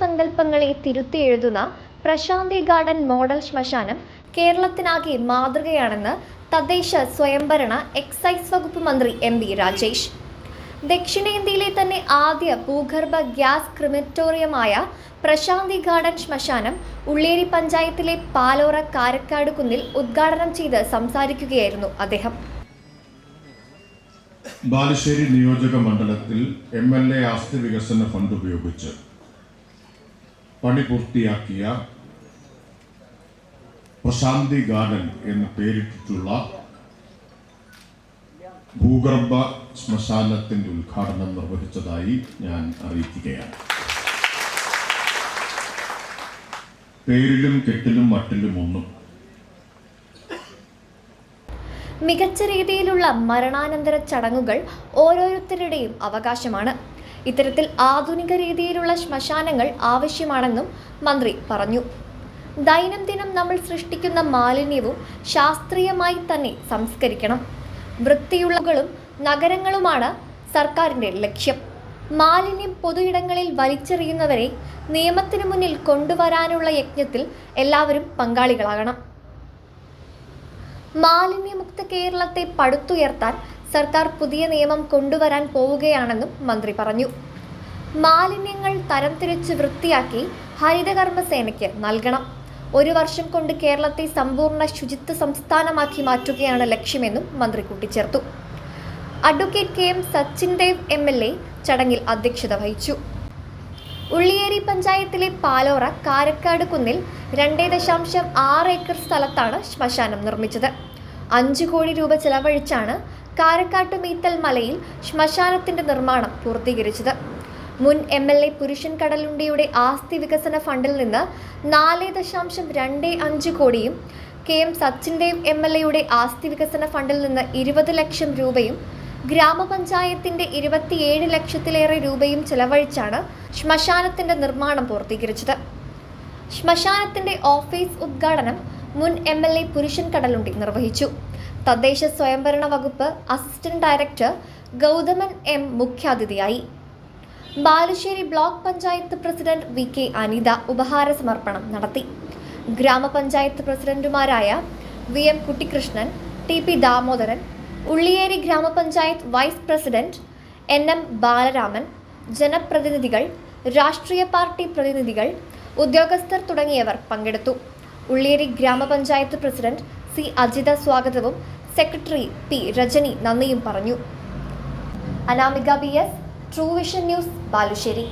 സങ്കല്പങ്ങളെ തിരുത്തി എഴുതുന്ന പ്രശാന്തി garden model ശ്മശാനം കേരളത്തിനാകെ മാതൃകയാണെന്ന് തദ്ദേശ സ്വയംഭരണ എക്സൈസ് വകുപ്പ് മന്ത്രി എം വി രാജേഷ്. ദക്ഷിണേന്ത്യയിലെ തന്നെ ആദ്യ ഭൂഗർഭ ഗ്യാസ് ക്രിമറ്റോറിയമായ പ്രശാന്തി ഗാർഡൻ ശ്മശാനം ഉള്ളേരി പഞ്ചായത്തിലെ പാലോറ കാരക്കാട് കുന്നിൽ ഉദ്ഘാടനം ചെയ്ത് സംസാരിക്കുകയായിരുന്നു അദ്ദേഹം. ബാലുശ്ശേരി നിയോജക മണ്ഡലത്തിൽ എം എൽ എ ആസ്തി വികസന ഫണ്ട് ഉപയോഗിച്ച് പണി പൂർത്തിയാക്കിയ പ്രശാന്തി ഗാർഡൻ എന്ന് പേരിട്ടിട്ടുള്ള ഭൂഗർഭ ശ്മശാനത്തിന്റെ ഉദ്ഘാടനം നിർവഹിച്ചതായി ഞാൻ അറിയിക്കുകയാണ്. പേരിലും കെട്ടിലും മട്ടിലും ഒന്നും. മികച്ച രീതിയിലുള്ള മരണാനന്തര ചടങ്ങുകൾ ഓരോരുത്തരുടെയും അവകാശമാണ്. ഇത്തരത്തിൽ ആധുനിക രീതിയിലുള്ള ശ്മശാനങ്ങൾ ആവശ്യമാണെന്നും മന്ത്രി പറഞ്ഞു. ദൈനംദിനം നമ്മൾ സൃഷ്ടിക്കുന്ന മാലിന്യവും ശാസ്ത്രീയമായി തന്നെ സംസ്കരിക്കണം. വൃത്തിയുള്ളകളും നഗരങ്ങളുമാണ് സർക്കാരിന്റെ ലക്ഷ്യം. മാലിന്യം പൊതുയിടങ്ങളിൽ വലിച്ചെറിയുന്നവരെ നിയമത്തിനു മുന്നിൽ കൊണ്ടുവരാനുള്ള യജ്ഞത്തിൽ എല്ലാവരും പങ്കാളികളാകണം. മാലിന്യമുക്ത കേരളത്തെ പടുത്തുയർത്താൻ സർക്കാർ പുതിയ നിയമം കൊണ്ടുവരാൻ പോവുകയാണെന്നും മന്ത്രി പറഞ്ഞു. മാലിന്യങ്ങൾ തരംതിരിച്ച് വൃത്തിയാക്കി ഹരിതകർമ്മസേനയ്ക്ക് നൽകണം. ഒരു വർഷം കൊണ്ട് കേരളത്തെ സമ്പൂർണ ശുചിത്വ സംസ്ഥാനമാക്കി മാറ്റുകയാണ് ലക്ഷ്യമെന്നും മന്ത്രി കൂട്ടിച്ചേർത്തു. Advocate K M Sachin Dev M L A ചടങ്ങിൽ അധ്യക്ഷത വഹിച്ചു. ഉള്ളിയേരി പഞ്ചായത്തിലെ പാലോറ കാരക്കാട് കുന്നിൽ രണ്ടേ ദശാംശം ആറ് ഏക്കർ സ്ഥലത്താണ് ശ്മശാനം നിർമ്മിച്ചത്. അഞ്ചു കോടി രൂപ ചെലവഴിച്ചാണ് കാരക്കാട്ട് മീത്തൽ മലയിൽ ശ്മശാനത്തിന്റെ നിർമ്മാണം പൂർത്തീകരിച്ചത്. മുൻ എം എൽ എ പുരുഷൻ കടലുണ്ടിയുടെ ആസ്തി വികസന ഫണ്ടിൽ നിന്ന് നാല് ദശാംശം രണ്ട് അഞ്ച് കോടിയും കെ എം സച്ചിന്റെയും എം എൽ എയുടെ ആസ്തി വികസന ഫണ്ടിൽ നിന്ന് ഇരുപത് ലക്ഷം രൂപയും ഗ്രാമപഞ്ചായത്തിന്റെ ഇരുപത്തിയേഴ് ലക്ഷത്തിലേറെ രൂപയും ചെലവഴിച്ചാണ് ശ്മശാനത്തിന്റെ നിർമ്മാണം പൂർത്തീകരിച്ചത്. ശ്മശാനത്തിന്റെ ഓഫീസ് ഉദ്ഘാടനം മുൻ എം എൽ എ പുരുഷൻ കടലുണ്ടി നിർവഹിച്ചു. തദ്ദേശ സ്വയംഭരണ വകുപ്പ് അസിസ്റ്റന്റ് ഡയറക്ടർ ഗൗതമൻ എം മുഖ്യാതിഥിയായി. Balussery block panchayat president V K Anitha ഉപഹാര സമർപ്പണം നടത്തി. ഗ്രാമപഞ്ചായത്ത് പ്രസിഡന്റുമാരായ V M Kuttikrishnan T P Damodaran Ulliyeri ഗ്രാമപഞ്ചായത്ത് vice president N M Balaraman ജനപ്രതിനിധികൾ രാഷ്ട്രീയ പാർട്ടി പ്രതിനിധികൾ ഉദ്യോഗസ്ഥർ തുടങ്ങിയവർ പങ്കെടുത്തു. ഉള്ളിയേരി ഗ്രാമപഞ്ചായത്ത് പ്രസിഡന്റ് സി അജിത സ്വാഗതവും സെക്രട്ടറി പി രജനി നന്ദിയും പറഞ്ഞു. Anamika B S true vision news Balussery.